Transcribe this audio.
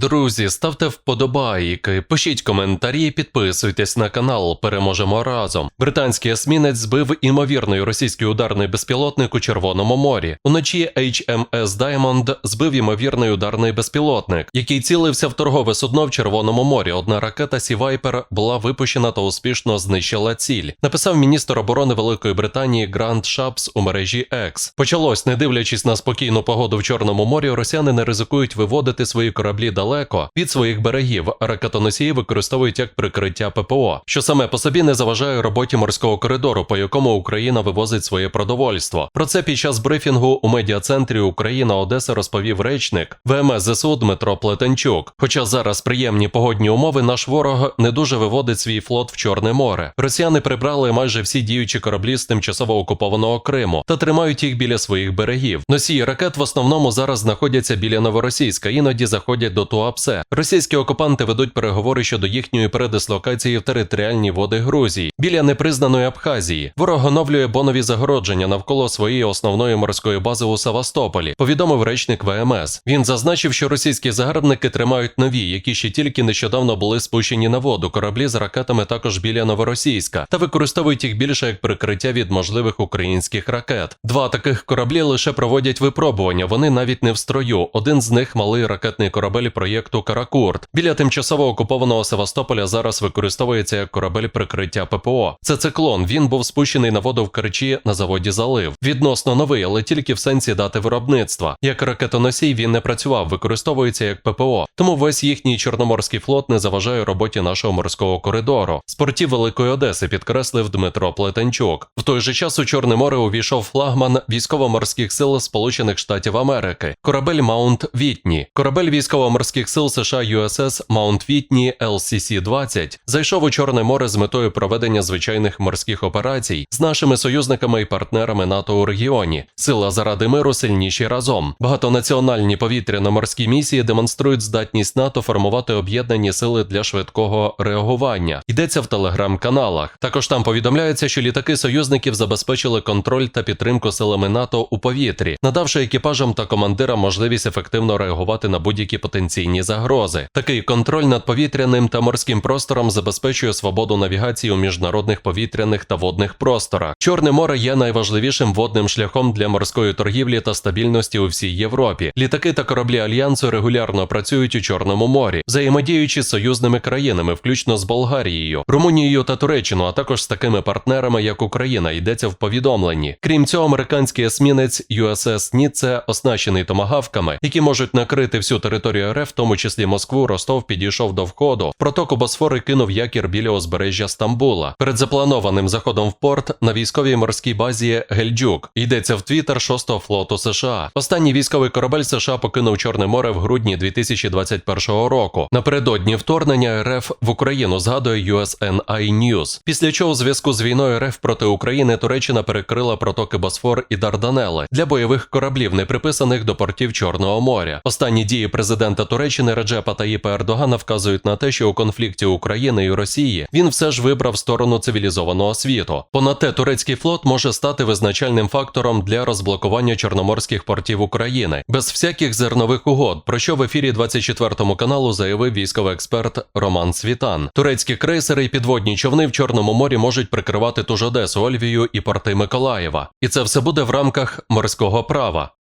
Друзі, ставте вподобайки, пишіть коментарі, підписуйтесь на канал. Переможемо разом. Британський есмінець збив імовірний російський ударний безпілотник у Червоному морі. Уночі HMS Diamond збив імовірний ударний безпілотник, який цілився в торгове судно в Червоному морі. Одна ракета Viper була випущена та успішно знищила ціль. Написав міністр оборони Великої Британії Грант Шапс у мережі X. Почалось, не дивлячись на спокійну погоду в Чорному морі, росіяни не ризикують виводити свої кораблі далеко від своїх берегів. Ракетоносії використовують як прикриття ППО, що саме по собі не заважає роботі морського коридору, по якому Україна вивозить своє продовольство. Про це під час брифінгу у медіа-центрі Україна Одеса розповів речник ВМС ЗСУ Дмитро Плетенчук. Хоча зараз приємні погодні умови, наш ворог не дуже виводить свій флот в Чорне море. Росіяни прибрали майже всі діючі кораблі з тимчасово окупованого Криму та тримають їх біля своїх берегів. Носії ракет в основному зараз знаходяться біля Новоросійська, іноді заходять до Туапсе. Російські окупанти ведуть переговори щодо їхньої передислокації в територіальні води Грузії біля непризнаної Абхазії. Ворог оновлює бонові загородження навколо своєї основної морської бази у Севастополі. Повідомив речник ВМС. Він зазначив, що російські загарбники тримають нові, які ще тільки нещодавно були спущені на воду. Кораблі з ракетами також біля Новоросійська та використовують їх більше як прикриття від можливих українських ракет. Два таких кораблі лише проводять випробування. Вони навіть не в строю. Один з них малий ракетний корабель проєкту Каракурт. Біля тимчасово окупованого Севастополя зараз використовується як корабель прикриття ППО. Це циклон. Він був спущений на воду в Керчі на заводі залив. Відносно новий, але тільки в сенсі дати виробництва. Як ракетоносій він не працював, використовується як ППО. Тому весь їхній чорноморський флот не заважає роботі нашого морського коридору. З портів Великої Одеси підкреслив Дмитро Плетенчук. В той же час у Чорне море увійшов флагман військово-морських сил Сполучених Штатів Америки. Корабель Маунт Вітні. Корабель військово-морських сил США USS Маунт Вітні LCC-20 зайшов у Чорне море з метою проведення звичайних морських операцій з нашими союзниками і партнерами НАТО у регіоні. Сила заради миру сильніші разом. Багатонаціональні повітряно-морські місії демонструють здатність НАТО формувати об'єднані сили для швидкого реагування. Йдеться в телеграм-каналах. Також там повідомляється, що літаки союзників забезпечили контроль та підтримку силами НАТО у повітрі, надавши екіпажам та командирам можливість ефективно реагувати на будь-які потенційні загрози. Такий контроль над повітряним та морським простором забезпечує свободу навігації у міжнародних повітряних та водних просторах. Чорне море є найважливішим водним шляхом для морської торгівлі та стабільності у всій Європі. Літаки та кораблі альянсу регулярно працюють у Чорному морі, взаємодіючи з союзними країнами, включно з Болгарією, Румунією та Туреччину, а також з такими партнерами, як Україна, йдеться в повідомленні. Крім цього, американський есмінець USS Ніце, оснащений томагавками, які можуть накрити всю територію РФ, в тому числі Москву, Ростов підійшов до входу. Протоку Босфор і кинув якір біля узбережжя Стамбула. Перед запланованим заходом в порт на військовій морській базі Гельджук йдеться в твіттер 6-го флоту США. Останній військовий корабель США покинув Чорне море в грудні 2021 року. Напередодні вторгнення РФ в Україну згадує USNI News. Після чого у зв'язку з війною РФ проти України Туреччина перекрила протоки Босфор і Дарданели для бойових кораблів, не приписаних до портів Чорного моря. Останні дії президента Туреччини Реджепа Таїпа Ердогана вказують на те, що у конфлікті України і Росії він все ж вибрав сторону цивілізованого світу. Понад те, турецький флот може стати визначальним фактором для розблокування чорноморських портів України без всяких зернових угод, про що в ефірі 24 каналу заявив військовий експерт Роман Світан. Турецькі крейсери і підводні човни в Чорному морі можуть прикривати ту ж Одесу, Ольвію і порти Миколаєва. І це все буде в рамках морського права.